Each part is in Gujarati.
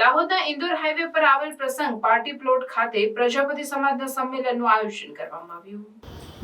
દાહોદના ઇન્દોર હાઈવે પર આવેલ પ્રસંગ પાર્ટી પ્લોટ ખાતે પ્રજાપતિ સમાજના સંમેલનનું આયોજન કરવામાં આવ્યું.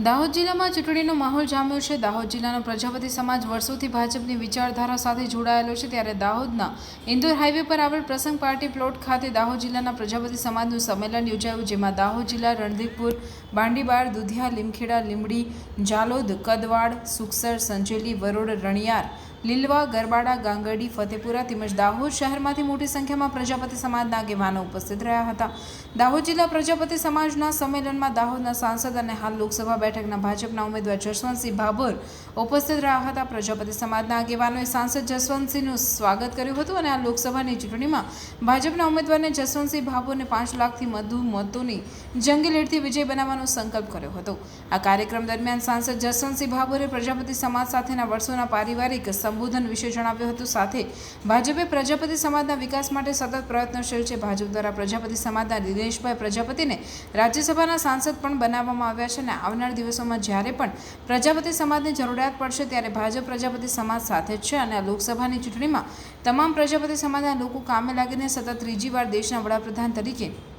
દાહોદ જિલ્લામાં ચૂંટણીનો માહોલ જામ્યો છે. દાહોદ જિલ્લાનો પ્રજાપતિ સમાજ વર્ષોથી ભાજપની વિચારધારા સાથે જોડાયેલો છે. ત્યારે દાહોદના ઇન્દોર હાઈવે પર આવેલ પ્રસંગ પાર્ટી પ્લોટ ખાતે દાહોદ જિલ્લાના પ્રજાપતિ સમાજનું સંમેલન યોજાયું, જેમાં દાહોદ જિલ્લા રણધીરપુર બાંડીબાર, દુધિયા, લીમખેડા લીમડી જાલોદ કદવાડ, સુખસર, સંજેલી, વરોડ, રણિયાર લીલવા, ગરબાડા ગાંગડી ફતેપુરા તેમજ દાહોદ શહેરમાંથી મોટી સંખ્યામાં પ્રજાપતિ સમાજના આગેવાનો ઉપસ્થિત રહ્યા હતા. દાહોદ જિલ્લા પ્રજાપતિ સમાજના સંમેલનમાં દાહોદના સાંસદ અને હાલ લોકસભા બેઠકના ભાજપના ઉમેદવાર જસવંતસિંહ ભાભોર ઉપસ્થિત રહ્યા હતા. પ્રજાપતિ સમાજના આગેવાનોએ સાંસદ જસવંતસિંહનું સ્વાગત કર્યું હતું અને આ લોકસભાની ચૂંટણીમાં ભાજપના ઉમેદવારને જસવંતસિંહ ભાભોરને પાંચ લાખથી વધુ મતોની જંગી લીડથી વિજય બનાવવાનો સંકલ્પ કર્યો હતો. આ કાર્યક્રમ દરમિયાન સાંસદ જસવંતસિંહ ભાભોરે પ્રજાપતિ સમાજ સાથેના વર્ષોના પારિવારિક સંબોધન વિશે જણાવ્યું હતું. સાથે ભાજપે પ્રજાપતિ સમાજના વિકાસ માટે સતત પ્રયત્નશીલ છે. ભાજપ દ્વારા પ્રજાપતિ સમાજના દિનેશભાઈ પ્રજાપતિને રાજ્યસભાના સાંસદ પણ બનાવવામાં આવ્યા છે અને આવનાર દિવસોમાં જ્યારે પણ પ્રજાપતિ સમાજની જરૂરિયાત પડશે ત્યારે ભાજપ પ્રજાપતિ સમાજ સાથે જ છે અને લોકસભાની ચૂંટણીમાં તમામ પ્રજાપતિ સમાજના લોકો કામે લાગીને સતત ત્રીજી વાર દેશના વડાપ્રધાન તરીકે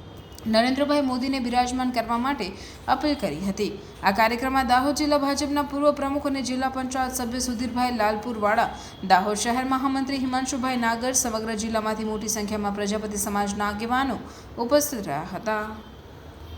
નરેન્દ્રભાઈ મોદીને બિરાજમાન કરવા માટે અપીલ કરી હતી. આ કાર્યક્રમમાં દાહોદ જિલ્લા ભાજપના પૂર્વ પ્રમુખ અને જિલ્લા પંચાયત સભ્ય સુધીરભાઈ લાલપુરવાળા, દાહોદ શહેર મહામંત્રી હિમાંશુભાઈ નાગર, સમગ્ર જિલ્લામાંથી મોટી સંખ્યામાં પ્રજાપતિ સમાજના આગેવાનો ઉપસ્થિત રહ્યા હતા.